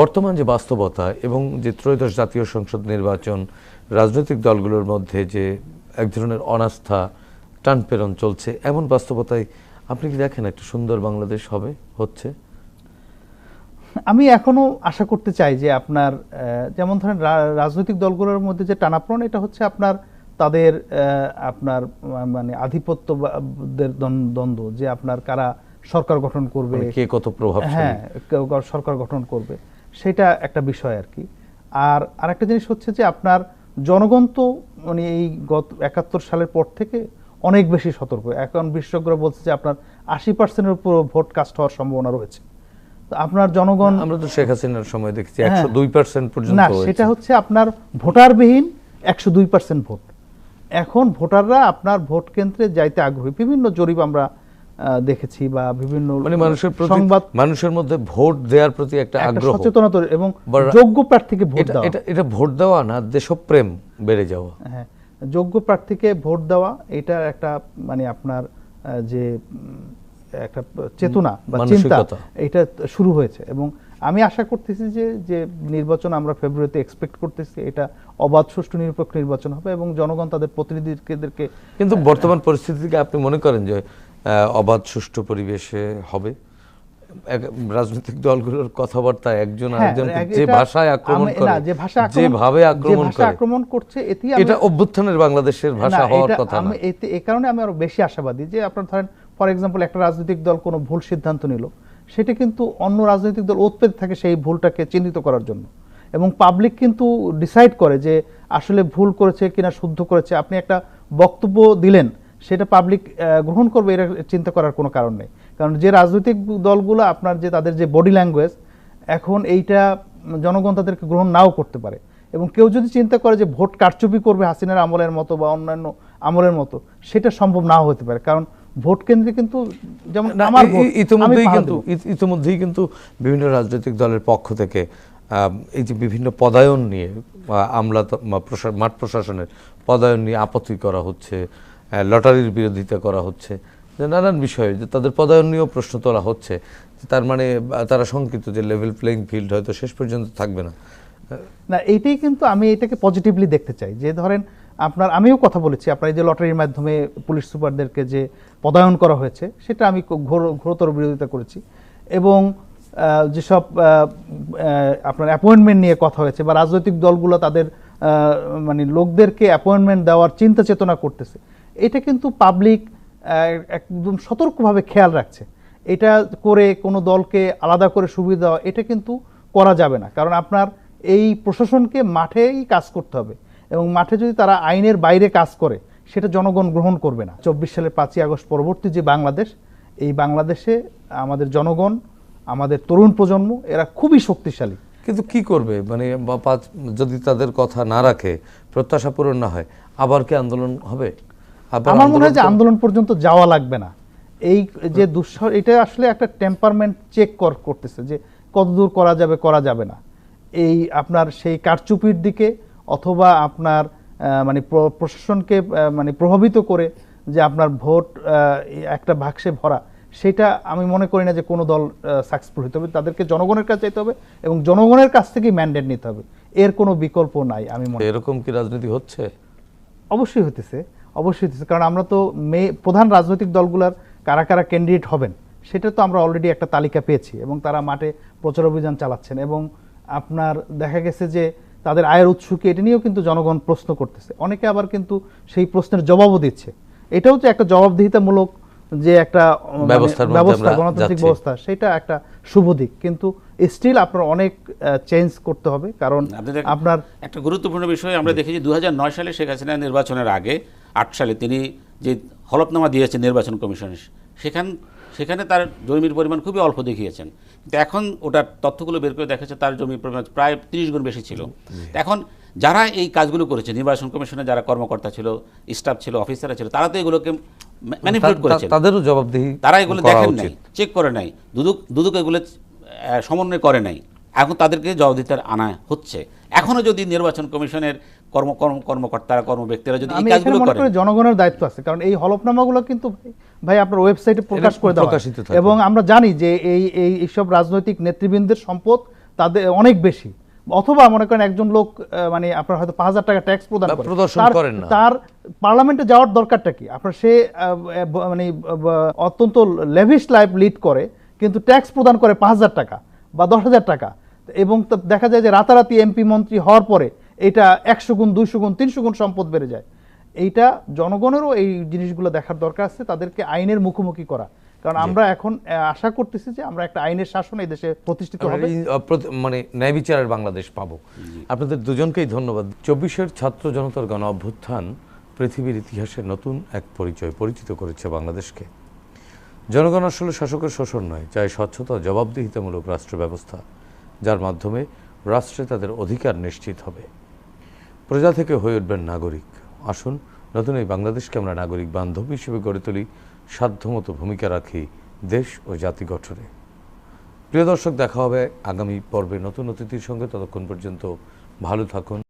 বর্তমান যে বাস্তবতা এবং যে ত্রয়োদশ জাতীয় সংসদ নির্বাচন রাজনৈতিক দলগুলোর মধ্যে যে এক ধরনের অনাস্থা টানপেরন চলছে এমন বাস্তবতায় আপনি কি দেখেন একটা সুন্দর বাংলাদেশ হবে হচ্ছে? আমি এখনও আশা করতে চাই যে আপনার যেমন ধরেন রাজনৈতিক দলগুলোর মধ্যে যে টানাপড়ন এটা হচ্ছে আপনার তাদের আহ, আপনার মানে আধিপত্যদের দ্বন্দ্ব- যে আপনার কারা সরকার গঠন করবে। মানে কে কত প্রভাব হ্যাঁ সরকার গঠন করবে। সেটা একটা বিষয় আর কি। আর আরেকটা জিনিস হচ্ছে যে আপনার জনগণ তো মানে এই গত একাত্তর সালের পর থেকে অনেক বেশি সতর্ক। এখন বিশেষজ্ঞরা বলছে যে আপনার আশি পার্সেন্টের উপর ভোট কাস্ট হওয়ার সম্ভাবনা রয়েছে। তো আপনার জনগণ আমরা তো শেখ হাসিনার সময় দেখছি হ্যাঁ। একশো দুই পার্সেন্ট পর্যন্ত না সেটা হচ্ছে আপনার ভোটারবিহীন একশো দুই পার্সেন্ট ভোট। এখন ভোটাররা আপনার ভোট কেন্দ্রে যাইতে আগ্রহী। বিভিন্ন জরিপ আমরা দেখেছি বা বিভিন্ন মানে মানুষের সংবাদ মানুষের মধ্যে ভোট দেওয়ার প্রতি একটা আগ্রহ। সচেতনতা এবং যোগ্য প্রার্থীকে ভোট দেওয়া। এটা এটা ভোট দেওয়া না দেশপ্রেম বেড়ে যাওয়া। হ্যাঁ যোগ্য প্রার্থীকে ভোট দেওয়া এটা একটা মানে আপনার যে একটা চেতনা বা চিন্তা এটা শুরু হয়েছে এবং আমি আশা করতেছি যে যে নির্বাচন আমরা ফেব্রুয়ারিতে এক্সপেক্ট করতেছি এটা অবাধ সুষ্ঠু নিরপেক্ষ নির্বাচন হবে এবং জনগণ তাদের প্রতিনিধিদেরকে কিন্তু বর্তমান পরিস্থিতিকে আপনি মনে করেন যে আহ, অবাধ সুষ্ঠু পরিবেশে হবে? রাজনৈতিক দলগুলোর কথাবার্তা একজন হ্যাঁ, আরেকজনকে যে ভাষায় আক্রমণ করে যে ভাষা যেভাবে আক্রমণ করে আক্রমণ করছে আমি- এটা অভ্যুত্থানের বাংলাদেশের ভাষা হওয়ার কথা না এতে এ কারণে আমি আরও বেশি আশাবাদী যে আপনার ধরেন ফর এক্সাম্পল একটা রাজনৈতিক দল কোনো ভুল সিদ্ধান্ত নিল সেটা কিন্তু অন্য রাজনৈতিক দল ওতপেতে থাকে সেই ভুলটাকে চিহ্নিত করার জন্য। এবং পাবলিক কিন্তু ডিসাইড করে যে আসলে ভুল করেছে কিনা শুদ্ধ করেছে। আপনি একটা বক্তব্য দিলেন সেটা পাবলিক গ্রহণ করবে এটা চিন্তা করার কোনো কারণ নেই। কারণ যে রাজনৈতিক দলগুলো আপনার যে তাদের যে বডি ল্যাঙ্গুয়েজ এখন এইটা জনগণ তাদেরকে গ্রহণ নাও করতে পারে। এবং কেউ যদি চিন্তা করে যে ভোট কারচুপি করবে হাসিনার আমলের মতো বা অন্যান্য আমলের মতো সেটা সম্ভব নাও হতে পারে। কারণ ভোট কেন্দ্রে কিন্তু যেমন আমার ইতিমধ্যেই কিন্তু ইতিমধ্যেই কিন্তু বিভিন্ন রাজনৈতিক দলের পক্ষ থেকে এই যে বিভিন্ন পদায়ন নিয়ে আমলা মাঠ প্রশাসনের পদায়ন নিয়ে আপত্তি করা হচ্ছে লটারির বিরোধিতা করা হচ্ছে। নানান বিষয়ে যে তাদের পদায়নীয় প্রশ্ন তোলা হচ্ছে তার মানে তারা শঙ্কিত যে লেভেল প্লেইং ফিল্ড হয়তো শেষ পর্যন্ত থাকবে না। না, এইটাই কিন্তু আমি এটাকে পজিটিভলি দেখতে চাই। যে ধরেন, আপনার, আমিও কথা বলেছি, আপনার এই যে লটারির মাধ্যমে পুলিশ সুপারদেরকে যে পদায়ন করা হয়েছে, সেটা আমি ঘোর, ঘোরতর বিরোধিতা করেছি। এবং যেসব আপনার অ্যাপয়েন্টমেন্ট নিয়ে কথা হয়েছে বা রাজনৈতিক দলগুলো তাদের মানে লোকদেরকে অ্যাপয়েন্টমেন্ট দেওয়ার চিন্তা চেতনা করতেছে, এটা কিন্তু পাবলিক একদম সতর্কভাবে খেয়াল রাখছে। এটা করে কোনো দলকে আলাদা করে সুবিধা দেওয়া, এটা কিন্তু করা যাবে না। কারণ আপনার এই প্রশাসনকে মাঠেই কাজ করতে হবে এবং মাঠে যদি তারা আইনের বাইরে কাজ করে, সেটা জনগণ গ্রহণ করবে না। চব্বিশ সালের পাঁচই আগস্ট পরবর্তী যে বাংলাদেশ, এই বাংলাদেশে আমাদের জনগণ, আমাদের তরুণ প্রজন্ম, এরা খুবই শক্তিশালী। কিন্তু কি করবে? মানে যদি তাদের কথা না রাখে, প্রত্যাশা পূরণ না হয়, আবার কি আন্দোলন হবে? আমার মনে হয় যে আন্দোলন পর্যন্ত যাওয়া লাগবে না। এই যে দুঃসহ এটা আসলে একটা টেম্পারমেন্ট চেক করতেছে যে কতদূর করা যাবে করা যাবে না। এই আপনার সেই কারচুপির দিকে অথবা আপনার মানে প্রশাসনকে মানে প্রভাবিত করে যে আপনার ভোট একটা বাক্সে ভরা সেটা আমি মনে করি না যে কোনো দল সাকসেসফুল হতে হবে। তাদেরকে জনগণের কাছে যেতে হবে এবং জনগণের কাছ থেকেই ম্যান্ডেট নিতে হবে। এর কোনো বিকল্প নাই আমি মনে এরকম কি রাজনীতি হচ্ছে? অবশ্যই হতেছে অবশ্যই হতেছে কারণ আমরা তো মে প্রধান রাজনৈতিক দলগুলোর কারা কারা ক্যান্ডিডেট হবেন সেটা তো আমরা অলরেডি একটা তালিকা পেয়েছি এবং তারা মাঠে প্রচার অভিযান চালাচ্ছেন এবং আপনার দেখা গেছে যে তাদের আয়ের উৎস কি এটা নিয়েও কিন্তু জনগণ প্রশ্ন করতেছে। অনেকে আবার কিন্তু সেই প্রশ্নের জবাবও দিচ্ছে। এটাও যে একটা জবাবদিহিতামূলক যে একটা মানে ব্যবস্থা গণতান্ত্রিক ব্যবস্থা সেটা একটা শুভ দিক। কিন্তু স্টিল আপনার অনেক চেঞ্জ করতে হবে। কারণ আপনার একটা গুরুত্বপূর্ণ বিষয় আমরা দেখেছি দু হাজার নয় সালে শেখ হাসিনা নির্বাচনের আগে আট সালে তিনি যে হলফনামা দিয়েছেন নির্বাচন কমিশনে সেখান সেখানে তার জমির পরিমাণ খুবই অল্প দেখিয়েছেন। কিন্তু এখন ওটার তথ্যগুলো বের করে দেখা তার জমির পরিমাণ প্রায় তিরিশ গুণ বেশি ছিল। এখন যারা এই কাজগুলো করেছে নির্বাচন কমিশনে যারা কর্মকর্তা ছিল স্টাফ ছিল অফিসাররা ছিল তারা তো এগুলোকে ম্যানিপুলেট করেছে তাদেরও জবাবদিহি তারা এগুলো দেখেন নাই চেক করে নাই। দুদুক দুদুক এগুলো সমন্বয় করে নাই। এখন তাদেরকে জবাবদিহিতার আনা হচ্ছে। এখনও যদি নির্বাচন কমিশনের কর্ম কর্ম কর্মকর্তারা কর্মব্যক্তিরা যদি এই কাজগুলো জনগণের দায়িত্ব আছে কারণ এই হলফনামাগুলো কিন্তু ভাই- আপনার ওয়েবসাইটে প্রকাশ করে দেওয়া প্রকাশিত এবং আমরা জানি যে এই এই এইসব রাজনৈতিক নেতৃবৃন্দের সম্পদ তাদের অনেক বেশি। অথবা মনে করেন একজন লোক মানে আপনার হয়তো পাঁচ হাজার টাকা ট্যাক্স প্রদান প্রদর্শন তার- করেন না। তার পার্লামেন্টে যাওয়ার দরকারটা কি? আপনার সে মানে অত্যন্ত লেভিশ লাইফ লিড করে কিন্তু ট্যাক্স প্রদান করে পাঁচ হাজার টাকা বা দশ হাজার টাকা। এবং তা দেখা যায় যে রাতারাতি এমপি মন্ত্রী হওয়ার পরে এটা একশো গুণ দুইশো গুণ তিনশো গুণ সম্পদ বেড়ে যায়। এইটা জনগণেরও এই জিনিসগুলো দেখার দরকার আছে তাদেরকে আইনের মুখোমুখি করা। কারণ আমরা এখন আশা করতেছি যে আমরা একটা আইনের শাসন এই দেশে প্রতিষ্ঠিত হবে। মানে ন্যায় বিচারের বাংলাদেশ পাবো। আপনাদের দুজনকেই ধন্যবাদ। চব্বিশের ছাত্র জনতার গণ অভ্যুত্থান পৃথিবীর ইতিহাসে নতুন এক পরিচয় পরিচিত করেছে বাংলাদেশকে। জনগণ আসলে শাসকের শোষণ নয় চাই স্বচ্ছতা জবাবদিহিতামূলক রাষ্ট্র ব্যবস্থা যার মাধ্যমে রাষ্ট্রে তাদের অধিকার নিশ্চিত হবে। প্রজা থেকে হয়ে উঠবেন নাগরিক। আসুন, নতুন এই বাংলাদেশকে আমরা নাগরিক বান্ধব হিসেবে গড়ে তুলি, সাধ্যমতো ভূমিকা রাখি দেশ ও জাতি গঠনে। প্রিয় দর্শক, দেখা হবে আগামী পর্বে নতুন অতিথির সঙ্গে। ততক্ষণ পর্যন্ত ভালো থাকুন।